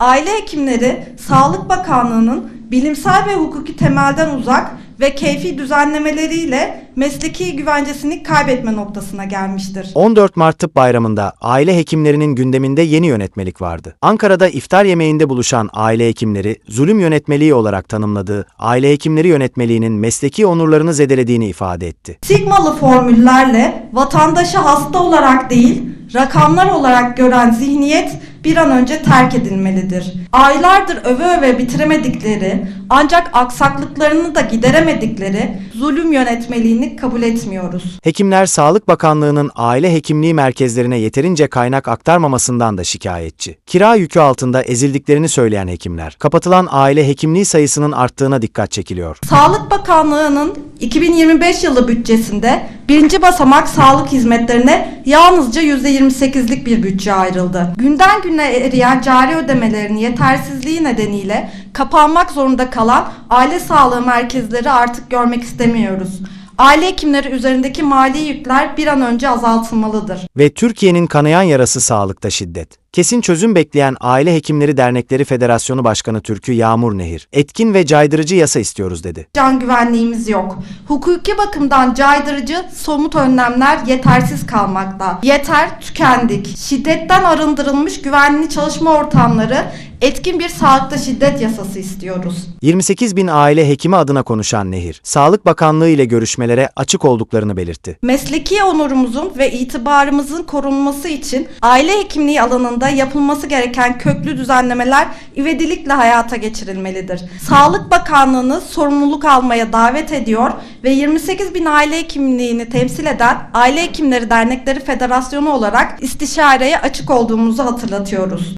Aile hekimleri Sağlık Bakanlığı'nın bilimsel ve hukuki temelden uzak ve keyfi düzenlemeleriyle mesleki güvencesini kaybetme noktasına gelmiştir. 14 Mart Tıp Bayramı'nda aile hekimlerinin gündeminde yeni yönetmelik vardı. Ankara'da iftar yemeğinde buluşan aile hekimleri, zulüm yönetmeliği olarak tanımladığı aile hekimleri yönetmeliğinin mesleki onurlarını zedelediğini ifade etti. Sigmalı formüllerle vatandaşı hasta olarak değil, rakamlar olarak gören zihniyet bir an önce terk edilmelidir. Aylardır öve öve bitiremedikleri ancak aksaklıklarını da gideremedikleri zulüm yönetmeliğini kabul etmiyoruz. Hekimler Sağlık Bakanlığı'nın aile hekimliği merkezlerine yeterince kaynak aktarmamasından da şikayetçi. Kira yükü altında ezildiklerini söyleyen hekimler, kapatılan aile hekimliği sayısının arttığına dikkat çekiliyor. Sağlık Bakanlığı'nın 2025 yılı bütçesinde birinci basamak sağlık hizmetlerine yalnızca %28'lik bir bütçe ayrıldı. Günden güne eriyen cari ödemelerin yetersizliği nedeniyle kapanmak zorunda kalan aile sağlığı merkezleri artık görmek istemiyoruz. Aile hekimleri üzerindeki mali yükler bir an önce azaltılmalıdır. Ve Türkiye'nin kanayan yarası sağlıkta şiddet. Kesin çözüm bekleyen Aile Hekimleri Dernekleri Federasyonu Başkanı Türkü Yağmur Nehir, etkin ve caydırıcı yasa istiyoruz dedi. Can güvenliğimiz yok. Hukuki bakımdan caydırıcı somut önlemler yetersiz kalmakta. Yeter tükendik. Şiddetten arındırılmış güvenli çalışma ortamları etkin bir sağlıkta şiddet yasası istiyoruz. 28 bin aile hekimi adına konuşan Nehir, Sağlık Bakanlığı ile görüşmelere açık olduklarını belirtti. Mesleki onurumuzun ve itibarımızın korunması için aile hekimliği alanında yapılması gereken köklü düzenlemeler ivedilikle hayata geçirilmelidir. Sağlık Bakanlığı'nı sorumluluk almaya davet ediyor ve 28 bin aile hekimliğini temsil eden Aile Hekimleri Dernekleri Federasyonu olarak istişareye açık olduğumuzu hatırlatıyoruz.